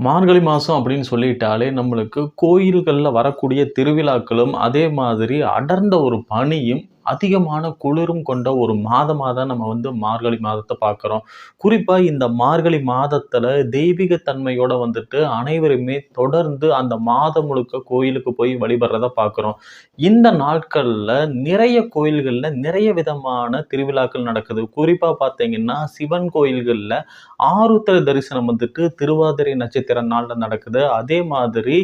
மார்கழி மாதம் அப்படின்னு சொல்லிட்டாலே நம்மளுக்கு கோயில்களில் வரக்கூடிய திருவிழாக்களும் அதே மாதிரி அடர்ந்த ஒரு பணியும் அதிகமான குளிரும் கொண்ட ஒரு மாதமாக தான் நம்ம வந்து மார்கழி மாதத்தை பார்க்குறோம். குறிப்பாக இந்த மார்கழி மாதத்தில் தெய்வீக தன்மையோட வந்துட்டு அனைவருமே தொடர்ந்து அந்த மாதம் முழுக்க கோயிலுக்கு போய் வழிபடுறத பார்க்குறோம். இந்த நாட்களில் நிறைய கோயில்களில் நிறைய விதமான திருவிழாக்கள் நடக்குது. குறிப்பாக பார்த்தீங்கன்னா சிவன் கோயில்களில் ஆருத்ர தரிசனம் வந்துட்டு திருவாதிரை நட்சத்திர நாளில் நடக்குது. அதே மாதிரி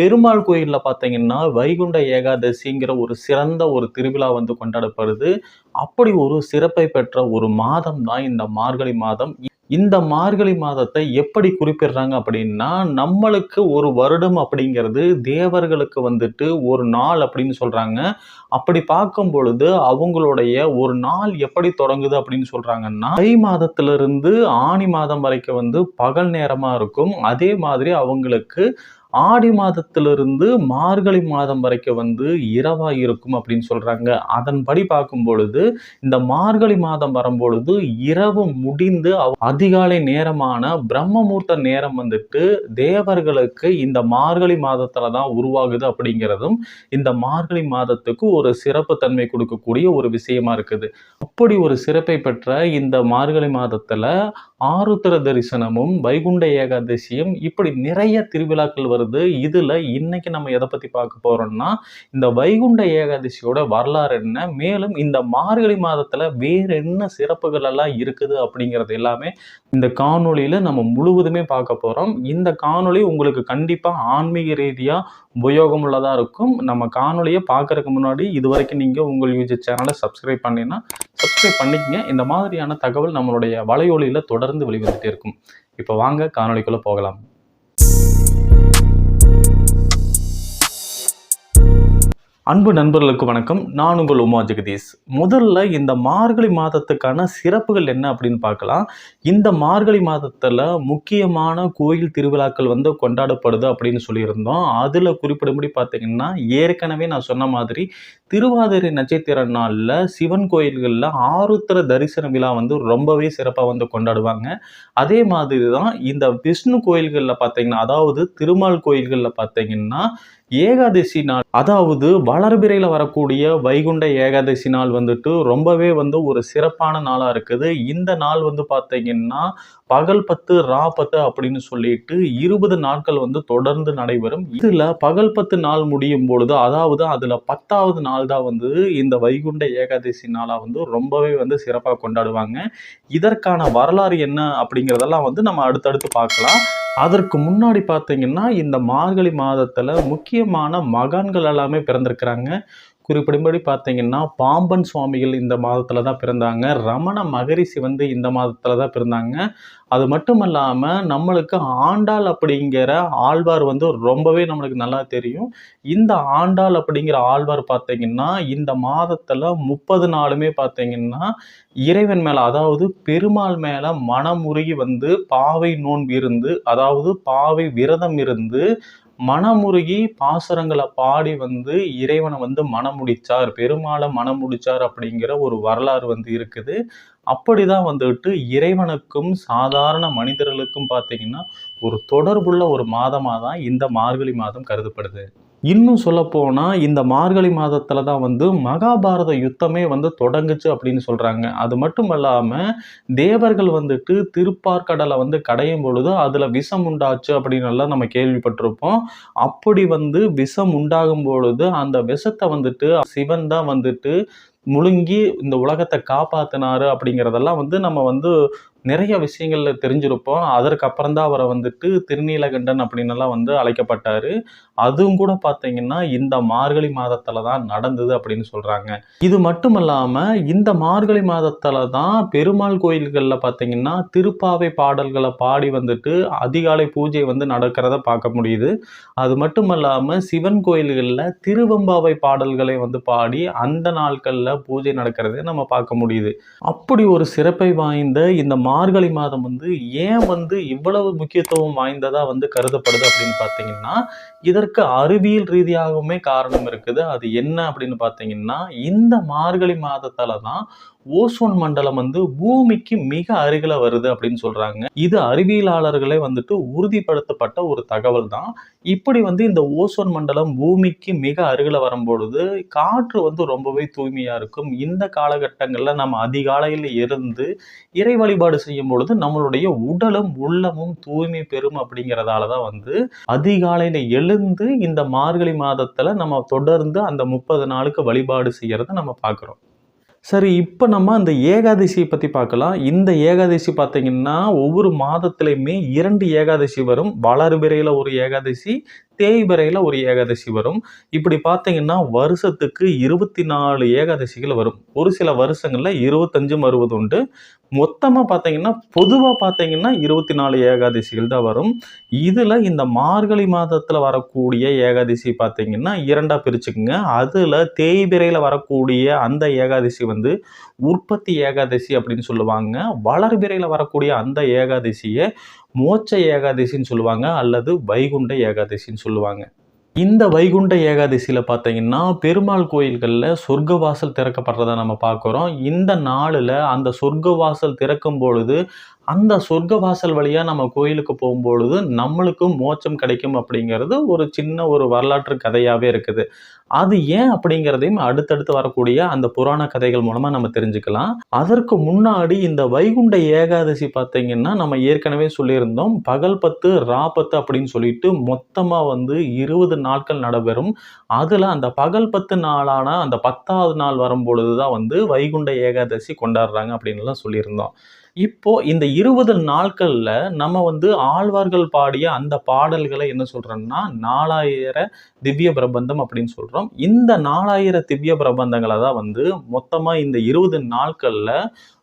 பெருமாள் கோயிலில் பார்த்தீங்கன்னா வைகுண்ட ஏகாதசிங்கிற ஒரு சிறந்த ஒரு திருவிழா வந்து கொண்டாடப்படுது. அப்படி ஒரு சிறப்பை பெற்ற ஒரு மாதம் தான் இந்த மார்கழி மாதம். இந்த மார்கழி மாதத்தை எப்படி குறிப்பிடுறாங்க அப்படின்னா நம்மளுக்கு ஒரு வருடம் அப்படிங்கிறது தேவர்களுக்கு வந்துட்டு ஒரு நாள் அப்படின்னு சொல்றாங்க. அப்படி பார்க்கும் பொழுது அவங்களுடைய ஒரு நாள் எப்படி தொடங்குது அப்படின்னு சொல்றாங்கன்னா தை மாதத்திலிருந்து ஆணி மாதம் வரைக்கும் வந்து பகல் நேரமாக இருக்கும். அதே மாதிரி அவங்களுக்கு ஆடி மாதத்திலிருந்து மார்கழி மாதம் வரைக்கும் வந்து இரவாக இருக்கும் அப்படின்னு சொல்கிறாங்க அதன்படி பார்க்கும் பொழுது இந்த மார்கழி மாதம் வரும்பொழுது இரவு முடிந்து அதிகாலை நேரமான பிரம்மமூர்த்த நேரம் வந்துட்டு தேவர்களுக்கு இந்த மார்கழி மாதத்தில் தான் உருவாகுது அப்படிங்கிறதும் இந்த மார்கழி மாதத்துக்கு ஒரு சிறப்பு தன்மை கொடுக்கக்கூடிய ஒரு விஷயமா இருக்குது. அப்படி ஒரு சிறப்பை பெற்ற இந்த மார்கழி மாதத்தில் ஆருத்ர தரிசனமும் வைகுண்ட ஏகாதசியும் இப்படி நிறைய திருவிழாக்கள் வருது. இதில் இன்னைக்கு நம்ம எதை பற்றி பார்க்க போகிறோம்னா இந்த வைகுண்ட ஏகாதசியோட வரலாறு என்ன? மேலும் இந்த மார்கழி மாதத்தில் வேறு என்ன சிறப்புகள் எல்லாம் இருக்குது அப்படிங்கிறது எல்லாமே இந்த காணொலியில் நம்ம முழுவதுமே பார்க்க போகிறோம் இந்த காணொலி உங்களுக்கு கண்டிப்பாக ஆன்மீக ரீதியாக உபயோகம் உள்ளதாக இருக்கும். நம்ம காணொலியை பார்க்கறதுக்கு முன்னாடி இது வரைக்கும் நீங்கள் உங்கள் யூடியூப் சேனலை சப்ஸ்கிரைப் பண்ணினா சப்ஸ்கிரைப் பண்ணிக்கங்க. இந்த மாதிரியான தகவல் நம்மளுடைய வலையொலியில் தொடர்ந்து வெளிவந்துட்டே இருக்கும். இப்போ வாங்க காணொலிக்குள்ளே போகலாம். அன்பு நண்பர்களுக்கு வணக்கம். நான் உங்கள் உமா ஜெகதீஷ். முதல்ல இந்த மார்கழி மாதத்துக்கான சிறப்புகள் என்ன அப்படின்னு பார்க்கலாம். இந்த மார்கழி மாதத்தில் முக்கியமான கோயில் திருவிழாக்கள் வந்து கொண்டாடப்படுது அப்படின்னு சொல்லியிருந்தோம். அதில் குறிப்பிடும்படி பார்த்தீங்கன்னா ஏற்கனவே நான் சொன்ன மாதிரி திருவாதிரை நட்சத்திர நாளில் சிவன் கோயில்களில் ஆருத்ர தரிசன விழா வந்து ரொம்பவே சிறப்பாக வந்து கொண்டாடுவாங்க. அதே மாதிரி தான் இந்த விஷ்ணு கோயில்களில் பார்த்தீங்கன்னா அதாவது திருமால் கோயில்களில் பார்த்தீங்கன்னா ஏகாதசி நாள் அதாவது வளர்பிறையில் வரக்கூடிய வைகுண்ட ஏகாதசி நாள் வந்துட்டு ரொம்பவே வந்து ஒரு சிறப்பான நாளாக இருக்குது. இந்த நாள் வந்து பார்த்தீங்கன்னா பகல் பத்து ரா பத்து அப்படின்னு சொல்லிட்டு இருபது நாட்கள் வந்து தொடர்ந்து நடைபெறும். இதில் பகல் பத்து நாள் முடியும் பொழுது அதாவது அதில் பத்தாவது நாள் தான் வந்து இந்த வைகுண்ட ஏகாதசி நாளாக வந்து ரொம்பவே வந்து சிறப்பாக கொண்டாடுவாங்க. இதற்கான வரலாறு என்ன அப்படிங்கிறதெல்லாம் வந்து நம்ம அடுத்தடுத்து பார்க்கலாம். அதற்கு முன்னாடி பார்த்தீங்கன்னா இந்த மார்கழி மாதத்தில் முக்கியமான மகான்கள் எல்லாமே பிறந்திருக்கிறாங்க. குறிப்பிடும்படி பார்த்தீங்கன்னா பாம்பன் சுவாமிகள் இந்த மாதத்தில் தான் பிறந்தாங்க. ரமண மகரிஷி வந்து இந்த மாதத்தில் தான் பிறந்தாங்க. அது மட்டும் இல்லாமல் நம்மளுக்கு ஆண்டாள் அப்படிங்கிற ஆழ்வார் வந்து ரொம்பவே நம்மளுக்கு நல்லா தெரியும். இந்த ஆண்டாள் அப்படிங்கிற ஆழ்வார் பார்த்தீங்கன்னா இந்த மாதத்தில் முப்பது நாளுமே பார்த்தீங்கன்னா இறைவன் மேலே அதாவது பெருமாள் மேலே மனமுருகி வந்து பாவை நோன்பு இருந்து அதாவது பாவை விரதம் இருந்து மனமுருகி பாசுரங்களை பாடி வந்து இறைவனை வந்து மனமுடிச்சார் பெருமாளை மனமுடிச்சார் அப்படிங்கிற ஒரு வரலாறு வந்து இருக்குது. அப்படிதான் வந்துட்டு இறைவனுக்கும் சாதாரண மனிதர்களுக்கும் பார்த்தீங்கன்னா ஒரு தொடர்புள்ள ஒரு மாதமாக தான் இந்த மார்கழி மாதம் கருதப்படுது. இன்னும் சொல்லப்போனால் இந்த மார்கழி மாதத்தில் தான் வந்து மகாபாரத யுத்தமே வந்து தொடங்குச்சு அப்படின்னு சொல்கிறாங்க அது மட்டும் இல்லாமல் தேவர்கள் வந்துட்டு திருப்பார்கடலை வந்து கடையும் பொழுது அதில் விஷம் உண்டாச்சு அப்படின்னு எல்லாம் நம்ம கேள்விப்பட்டிருப்போம். அப்படி வந்து விஷம் உண்டாகும் பொழுது அந்த விஷத்தை வந்துட்டு சிவன் தான் வந்துட்டு முழுங்கி இந்த உலகத்தை காப்பாத்தினாரு அப்படிங்கிறதெல்லாம் வந்து நம்ம வந்து நிறைய விஷயங்களில் தெரிஞ்சிருப்போம். அதற்கப்புறம் தான் அவரை வந்துட்டு திருநீலகண்டன் அப்படின்னு எல்லாம் வந்து அழைக்கப்பட்டார். அதுவும் கூட பார்த்தீங்கன்னா இந்த மார்கழி மாதத்தில் தான் நடந்தது அப்படின்னு சொல்கிறாங்க இது மட்டும் இல்லாமல் இந்த மார்கழி மாதத்தில் தான் பெருமாள் கோயில்களில் பார்த்தீங்கன்னா திருப்பாவை பாடல்களை பாடி வந்துட்டு அதிகாலை பூஜை வந்து நடக்கிறத பார்க்க முடியுது. அது மட்டும் இல்லாமல் சிவன் கோயில்களில் திருவெம்பாவை பாடல்களை வந்து பாடி அந்த நாட்களில் பூஜை நடக்கிறதை நம்ம பார்க்க முடியுது. அப்படி ஒரு சிறப்பை வாய்ந்த இந்த மார்கழி மாதம் வந்து ஏன் வந்து இவ்வளவு முக்கியத்துவம் வாய்ந்ததா வந்து கருதப்படுது அப்படின்னு பார்த்தீங்கன்னா இதற்கு அறிவியல் ரீதியாகவுமே காரணம் இருக்குது. அது என்ன அப்படின்னு பார்த்தீங்கன்னா இந்த மார்கழி மாதத்தால தான் ஓசோன் மண்டலம் வந்து பூமிக்கு மிக அருகில வருது அப்படின்னு சொல்றாங்க. இது அறிவியலாளர்களே வந்துட்டு உறுதிப்படுத்தப்பட்ட ஒரு தகவல் தான். இப்படி வந்து இந்த ஓசோன் மண்டலம் பூமிக்கு மிக அருகில வரும்பொழுது காற்று வந்து ரொம்பவே தூய்மையா இருக்கும். இந்த காலகட்டங்களில் நம்ம அதிகாலையில் இருந்து இறை வழிபாடு செய்யும் பொழுது நம்மளுடைய உடலும் உள்ளமும் தூய்மை பெறும் அப்படிங்கிறதால தான் வந்து அதிகாலையில் எழுந்து இந்த மார்கழி மாதத்தில் நம்ம தொடர்ந்து அந்த முப்பது நாளுக்கு வழிபாடு செய்யறத நம்ம பார்க்குறோம் சரி இப்போ நம்ம அந்த ஏகாதசியை பற்றி பார்க்கலாம். இந்த ஏகாதசி பார்த்தீங்கன்னா ஒவ்வொரு மாதத்துலையுமே இரண்டு ஏகாதசி வரும். வளர்பிறையில் ஒரு ஏகாதசி தேய்பிறையில் ஒரு ஏகாதசி வரும். இப்படி பார்த்தீங்கன்னா வருஷத்துக்கு இருபத்தி நாலு ஏகாதசிகள் வரும். ஒரு சில வருஷங்களில் இருபத்தஞ்சும் வருவது உண்டு. மொத்தமாக பார்த்தீங்கன்னா பொதுவாக பார்த்தீங்கன்னா இருபத்தி நாலு ஏகாதசிகள் தான் வரும். இதில் இந்த மார்கழி மாதத்தில் வரக்கூடிய ஏகாதசி பார்த்தீங்கன்னா இரண்டாக பிரிச்சுக்குங்க. அதில் தேய்பிறையில் வரக்கூடிய அந்த ஏகாதசி வந்து உற்பத்தி ஏகாதசி அப்படின்னு சொல்லுவாங்க. வளர்பிறையில் வரக்கூடிய அந்த ஏகாதசியை மோட்ச ஏகாதசின்னு சொல்லுவாங்க அல்லது வைகுண்ட ஏகாதசின்னு சொல்லுவாங்க. இந்த வைகுண்ட ஏகாதசியில் பார்த்தீங்கன்னா பெருமாள் கோயில்களில் சொர்க்க வாசல் திறக்கப்படுறதை நம்ம பார்க்குறோம். இந்த நாளில் அந்த சொர்க்க வாசல் திறக்கும் பொழுது அந்த சொர்க்க வாசல் வழியாக நம்ம கோயிலுக்கு போகும்பொழுது நம்மளுக்கும் மோட்சம் கிடைக்கும் அப்படிங்கிறது ஒரு சின்ன ஒரு வரலாற்று கதையாகவே இருக்குது. அது ஏன் அப்படிங்கிறதையும் அடுத்தடுத்து வரக்கூடிய அந்த புராண கதைகள் மூலமாக நம்ம தெரிஞ்சுக்கலாம். அதற்கு முன்னாடி இந்த வைகுண்ட ஏகாதசி பார்த்தீங்கன்னா நம்ம ஏற்கனவே சொல்லியிருந்தோம். பகல் பத்து ரா பத்து அப்படின்னு சொல்லிட்டு மொத்தமாக வந்து இருபது நாட்கள் நடைபெறும். அதில் அந்த பகல் பத்து நாளான அந்த பத்தாவது நாள் வரும்பொழுது தான் வந்து வைகுண்ட ஏகாதசி கொண்டாடுறாங்க அப்படின்லாம் சொல்லியிருந்தோம். இப்போ இந்த இருபது நாட்கள்ல நம்ம வந்து ஆழ்வார்கள் பாடிய அந்த பாடல்களை என்ன சொல்றோம்னா நாலாயிர திவ்ய பிரபந்தம் அப்படின்னு சொல்றோம். இந்த நாலாயிர திவ்ய பிரபந்தங்களை தான் வந்து மொத்தமா இந்த இருபது நாட்கள்ல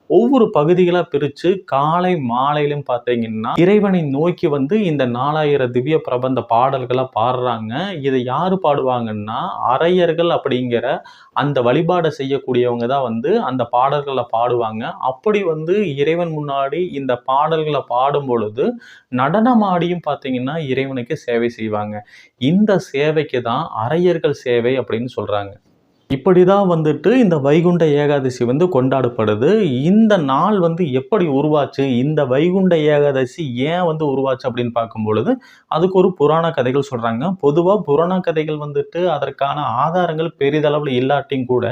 ஒவ்வொரு பகுதிகளாக பிரித்து காலை மாலையிலும் பார்த்தீங்கன்னா இறைவனை நோக்கி வந்து இந்த நாலாயிரம் திவ்ய பிரபந்த பாடல்களை பாடுறாங்க. இதை யார் பாடுவாங்கன்னா அரையர்கள் அப்படிங்கிற அந்த வழிபாடை செய்யக்கூடியவங்க தான் வந்து அந்த பாடல்களை பாடுவாங்க. அப்படி வந்து இறைவன் முன்னாடி இந்த பாடல்களை பாடும் பொழுது நடனமாடியும் பார்த்தீங்கன்னா இறைவனுக்கு சேவை செய்வாங்க. இந்த சேவைக்கு தான் அரையர்கள் சேவை அப்படின்னு சொல்கிறாங்க இப்படி தான் வந்துட்டு இந்த வைகுண்ட ஏகாதசி வந்து கொண்டாடப்படுது. இந்த நாள் வந்து எப்படி உருவாச்சு? இந்த வைகுண்ட ஏகாதசி ஏன் வந்து உருவாச்சு அப்படின்னு பார்க்கும் பொழுது அதுக்கு ஒரு புராண கதைகள் சொல்கிறாங்க பொதுவாக புராண கதைகள் வந்துட்டு அதற்கான ஆதாரங்கள் பெரிதளவில் இல்லாட்டியும் கூட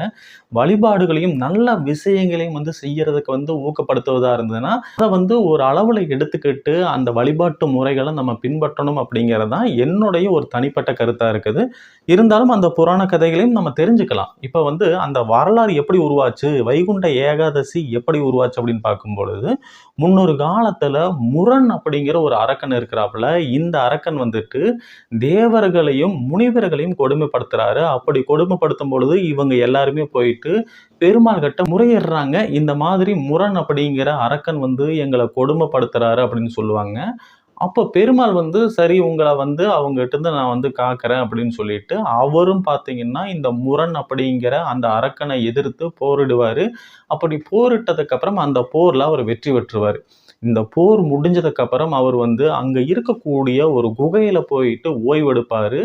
வழிபாடுகளையும் நல்ல விஷயங்களையும் வந்து செய்யறதுக்கு வந்து ஊக்கப்படுத்துவதாக இருந்ததுன்னா அதை வந்து ஒரு அளவில் எடுத்துக்கிட்டு அந்த வழிபாட்டு முறைகளை நம்ம பின்பற்றணும் அப்படிங்கிறது தான் என்னுடைய ஒரு தனிப்பட்ட கருத்தாக இருக்குது. இருந்தாலும் அந்த புராண கதைகளையும் நம்ம தெரிஞ்சுக்கலாம். இப்போ வந்து அந்த வரலாறு எப்படி உருவாச்சு? வைகுண்ட ஏகாதசி எப்படி உருவாச்சு அப்படின்னு பார்க்கும் பொழுது முன்னொரு காலத்தில் முரண் அப்படிங்கிற ஒரு அரக்கன் இருக்கிறாப்புல. இந்த அரக்கன் வந்துட்டு தேவர்களையும் முனிவர்களையும் கொடுமைப்படுத்துகிறாரு அப்படி கொடுமைப்படுத்தும் பொழுது இவங்க எல்லாருமே போயிட்டு பெருமாள் கிட்ட முறையிடுறாங்க. இந்த மாதிரி முரண் அப்படிங்கிற அரக்கன் வந்து எங்களை கொடுமைப்படுத்துறாரு அப்படின்னு சொல்லுவாங்க. அப்போ பெருமாள் வந்து சரி உங்களை வந்து அவங்ககிட்ட நான் வந்து காக்கிறேன் அப்படின்னு சொல்லிட்டு அவரும் பார்த்தீங்கன்னா இந்த முரண் அப்படிங்கிற அந்த அரக்கனை எதிர்த்து போரிடுவார். அப்படி போரிட்டதுக்கப்புறம் அந்த போரில் அவர் வெற்றி பெற்றுவார். இந்த போர் முடிஞ்சதுக்கப்புறம் அவர் வந்து அங்கே இருக்கக்கூடிய ஒரு குகையில் போயிட்டு ஓய்வெடுப்பார்.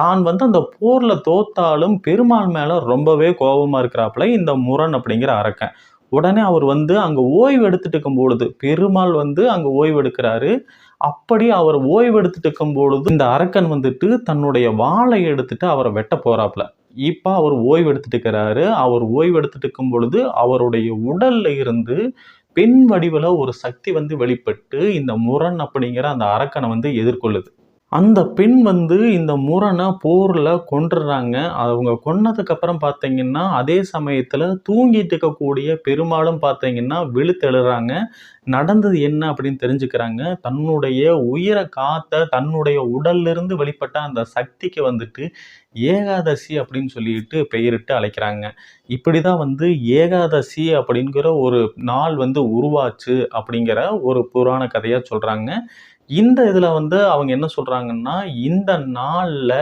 தான் வந்து அந்த போரில் தோத்தாலும் பெருமாள் மேலே ரொம்பவே கோபமாக இருக்கிறாப்புல இந்த முரண் அப்படிங்கிற அரக்கன். உடனே அவர் வந்து அங்கே ஓய்வு எடுத்துட்டு இருக்கும் பொழுது பெருமாள் வந்து அங்கே ஓய்வு எடுக்கிறாரு. அப்படி அவர் ஓய்வெடுத்துட்டு இருக்கும் பொழுது இந்த அரக்கன் வந்துட்டு தன்னுடைய வாளை எடுத்துட்டு அவரை வெட்ட போறாப்புல. இப்போ அவர் ஓய்வு எடுத்துட்டு இருக்கிறாரு அவர் ஓய்வு எடுத்துட்டு இருக்கும் பொழுது அவருடைய உடல்ல இருந்து பெண் வடிவில் ஒரு சக்தி வந்து வெளிப்பட்டு இந்த முரண் அப்படிங்கிற அந்த அரக்கனை வந்து எதிர்கொள்ளுது. அந்த பெண் வந்து இந்த முரணை போரில் கொன்றுறாங்க. அவங்க கொன்னதுக்கப்புறம் பார்த்தீங்கன்னா அதே சமயத்தில் தூங்கிட்டு இருக்கக்கூடிய பெருமாளும் பார்த்தீங்கன்னா விழுத்தெழுறாங்க. நடந்தது என்ன அப்படின்னு தெரிஞ்சுக்கிறாங்க. தன்னுடைய உயிரை காத்த தன்னுடைய உடல்லிருந்து வெளிப்பட்ட அந்த சக்திக்கு வந்துட்டு ஏகாதசி அப்படின்னு சொல்லிட்டு பெயரிட்டு அழைக்கிறாங்க. இப்படி தான் வந்து ஏகாதசி அப்படிங்கிற ஒரு நாள் வந்து உருவாச்சு அப்படிங்கிற ஒரு புராண கதையாக சொல்கிறாங்க இந்த இதில் வந்து அவங்க என்ன சொல்கிறாங்கன்னா இந்த நாளில்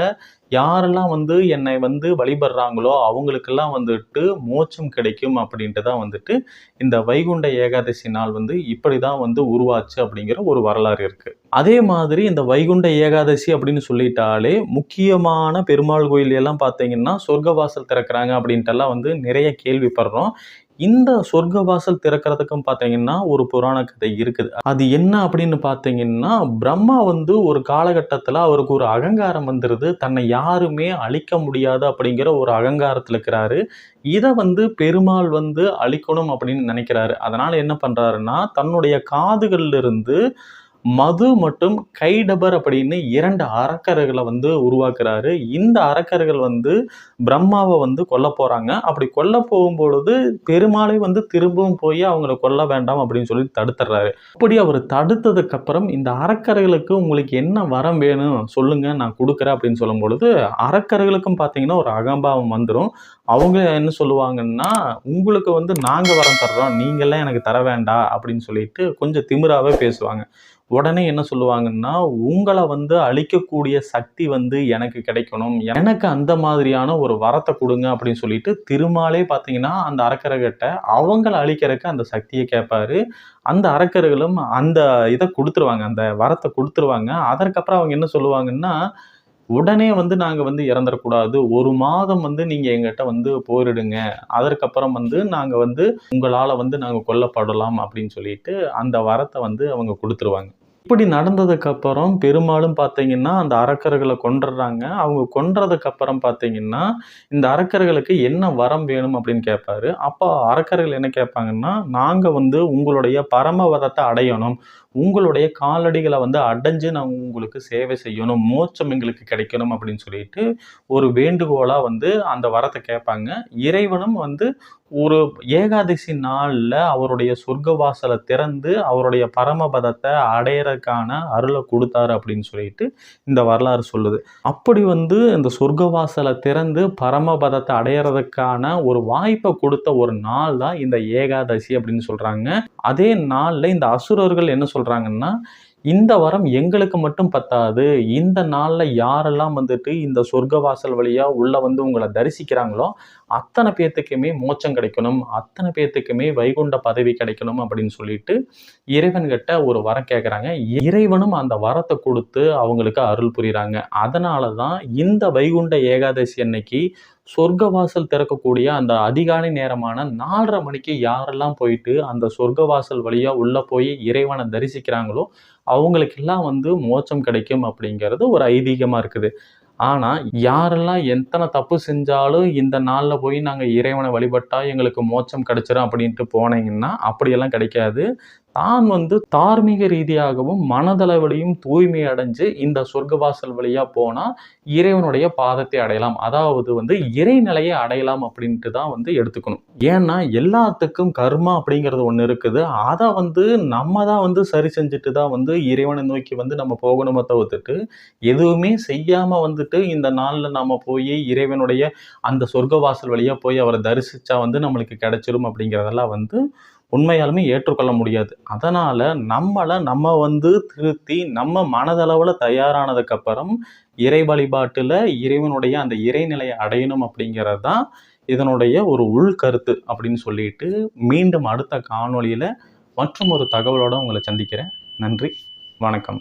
யாரெல்லாம் வந்து என்னை வந்து வழிபடுறாங்களோ அவங்களுக்கெல்லாம் வந்துட்டு மோட்சம் கிடைக்கும் அப்படின்ட்டு தான் வந்துட்டு இந்த வைகுண்ட ஏகாதசி நாள் வந்து இப்படி தான் வந்து உருவாச்சு அப்படிங்கிற ஒரு வரலாறு இருக்குது அதே மாதிரி இந்த வைகுண்ட ஏகாதசி அப்படின்னு சொல்லிட்டாலே முக்கியமான பெருமாள் கோயில் எல்லாம் பார்த்தீங்கன்னா சொர்க்கவாசல் திறக்கிறாங்க அப்படின்ட்டுலாம் வந்து நிறைய கேள்விப்படுறோம். இந்த சொர்க்க வாசல் திறக்கிறதுக்கும் பார்த்தீங்கன்னா ஒரு புராண கதை இருக்குது. அது என்ன அப்படின்னு பார்த்தீங்கன்னா பிரம்மா வந்து ஒரு காலகட்டத்தில் அவருக்கு ஒரு அகங்காரம் வந்துடுது தன்னை யாருமே அழிக்க முடியாது அப்படிங்கிற ஒரு அகங்காரத்தில் இருக்கிறாரு. இதை வந்து பெருமாள் வந்து அழிக்கணும் அப்படின்னு நினைக்கிறாரு. அதனால் என்ன பண்ணுறாருன்னா தன்னுடைய காதுகள்ல இருந்து மது மற்றும் கைடபர் அப்படின்னு இரண்டு அறக்கர்களை வந்து உருவாக்குறாரு. இந்த அரக்கர்கள் வந்து பிரம்மாவை வந்து கொல்ல போறாங்க. அப்படி கொல்ல போகும்பொழுது பெருமாளை வந்து திரும்பவும் போய் அவங்கள கொல்ல வேண்டாம் அப்படின்னு சொல்லி தடுத்துறாரு. அப்படி அவர் தடுத்ததுக்கு அப்புறம் இந்த அறக்கர்களுக்கு உங்களுக்கு என்ன வரம் வேணும் சொல்லுங்க நான் கொடுக்குறேன் அப்படின்னு சொல்லும் பொழுது அரக்கர்களுக்கும் பார்த்தீங்கன்னா ஒரு அகம்பாவம் வந்துடும் அவங்க என்ன சொல்லுவாங்கன்னா உங்களுக்கு வந்து நாங்கள் வரம் தர்றோம் நீங்களாம் எனக்கு தர வேண்டாம் அப்படின்னு சொல்லிட்டு கொஞ்சம் திமிராவே பேசுவாங்க. உடனே என்ன சொல்லுவாங்கன்னா உங்களை வந்து அழிக்கக்கூடிய சக்தி வந்து எனக்கு கிடைக்கணும். எனக்கு அந்த மாதிரியான ஒரு வரத்தை கொடுங்க அப்படின்னு சொல்லிட்டு திருமாலே பார்த்தீங்கன்னா அந்த அரக்கர்கிட்ட அவங்கள அழிக்கிறதுக்கு அந்த சக்தியை கேட்பாரு. அந்த அரக்கர்களும் அந்த இதை கொடுத்துருவாங்க அந்த வரத்தை கொடுத்துருவாங்க. அதற்கப்புறம் அவங்க என்ன சொல்லுவாங்கன்னா உடனே வந்து நாங்கள் வந்து இறந்துடக்கூடாது. ஒரு மாதம் வந்து நீங்கள் எங்கிட்ட வந்து போரிடுங்க. அதற்கப்புறம் வந்து நாங்கள் வந்து உங்களால் வந்து நாங்கள் கொல்லப்படலாம் அப்படின்னு சொல்லிட்டு அந்த வரத்தை வந்து அவங்க கொடுத்துருவாங்க. இப்படி நடந்ததுக்கு அப்புறம் பெரும்பாலும் பார்த்தீங்கன்னா அந்த அரக்கர்களை கொன்றுறாங்க. அவங்க கொன்றதுக்கு அப்புறம் பார்த்தீங்கன்னா இந்த அரக்கர்களுக்கு என்ன வரம் வேணும் அப்படின்னு கேட்பாரு. அப்போ அரக்கர்கள் என்ன கேட்பாங்கன்னா நாங்கள் வந்து உங்களுடைய பரமவதத்தை அடையணும். உங்களுடைய காலடிகளை வந்து அடைஞ்சு நான் உங்களுக்கு சேவை செய்யணும். மோட்சம் எங்களுக்கு கிடைக்கணும். அப்படின்னு சொல்லிட்டு ஒரு வேண்டுகோளாக வந்து அந்த வரத்தை கேட்பாங்க. இறைவனும் வந்து ஒரு ஏகாதசி நாளில் அவருடைய சொர்க்க வாசலை திறந்து அவருடைய பரமபதத்தை அடையிறதுக்கான அருளை கொடுத்தாரு அப்படின்னு சொல்லிட்டு இந்த வரலாறு சொல்லுது. அப்படி வந்து இந்த சொர்க்க வாசலை திறந்து பரமபதத்தை அடையிறதுக்கான ஒரு வாய்ப்பை கொடுத்த ஒரு நாள் தான் இந்த ஏகாதசி அப்படின்னு சொல்கிறாங்க அதே நாளில் இந்த அசுரர்கள் என்ன சொல்கிறாங்கன்னா இந்த வரம் எங்களுக்கு மட்டும் பத்தாது இந்த நாளில் யாரெல்லாம் வந்துட்டு இந்த சொர்க்க வாசல் வழியாக உள்ளே வந்து உங்களை தரிசிக்கிறாங்களோ அத்தனை பேர்த்துக்குமே மோட்சம் கிடைக்கணும் அத்தனை பேர்த்துக்குமே வைகுண்ட பதவி கிடைக்கணும் அப்படின்னு சொல்லிட்டு இறைவன்கிட்ட ஒரு வரம் கேட்குறாங்க இறைவனும் அந்த வரத்தை கொடுத்து அவங்களுக்கு அருள் புரிகிறாங்க அதனால தான் இந்த வைகுண்ட ஏகாதசி அன்னைக்கு சொர்க்கவாசல் திறக்கக்கூடிய அந்த அதிகாலை நேரமான நாலரை மணிக்கு யாரெல்லாம் போயிட்டு அந்த சொர்க்கவாசல் வழியாக உள்ளே போய் இறைவனை தரிசிக்கிறாங்களோ அவங்களுக்கெல்லாம் வந்து மோச்சம் கிடைக்கும் அப்படிங்கிறது ஒரு ஐதீகமாக இருக்குது. ஆனால் யாரெல்லாம் எத்தனை தப்பு செஞ்சாலும் இந்த நாளில் போய் நாங்கள் இறைவனை வழிபட்டால் எங்களுக்கு மோட்சம் கிடச்சிரும் அப்படின்ட்டு போனீங்கன்னா அப்படியெல்லாம் கிடைக்காது. தான் வந்து தார்மீக ரீதியாகவும் மனதளவிலையும் தூய்மை அடைஞ்சு இந்த சொர்க்கவாசல் வழியாக போனால் இறைவனுடைய பாதத்தை அடையலாம். அதாவது வந்து இறைநிலையை அடையலாம் அப்படின்ட்டு தான் வந்து எடுத்துக்கணும். ஏன்னா எல்லாத்துக்கும் கர்மா அப்படிங்கிறது ஒன்று இருக்குது. அதை வந்து நம்ம தான் வந்து சரி செஞ்சுட்டு தான் வந்து இறைவனை நோக்கி வந்து நம்ம போகணுமே தவிர்த்துட்டு எதுவுமே செய்யாமல் வந்துட்டு இந்த நாளில் நம்ம போய் இறைவனுடைய அந்த சொர்க்கவாசல் வழியாக போய் அவரை தரிசித்தா வந்து நம்மளுக்கு கிடைச்சிரும் அப்படிங்கிறதெல்லாம் வந்து உண்மையாலுமே ஏற்றுக்கொள்ள முடியாது. அதனால் நம்மளை நம்ம வந்து திருத்தி நம்ம மனதளவில் தயாரானதுக்கப்புறம் இறை வழிபாட்டில் இறைவனுடைய அந்த இறைநிலையை அடையணும் அப்படிங்கிறது தான் இதனுடைய ஒரு உள்கருத்து அப்படின்னு சொல்லிட்டு மீண்டும் அடுத்த காணொளியில் மற்றும் ஒரு தகவலோடு உங்களை சந்திக்கிறேன். நன்றி வணக்கம்.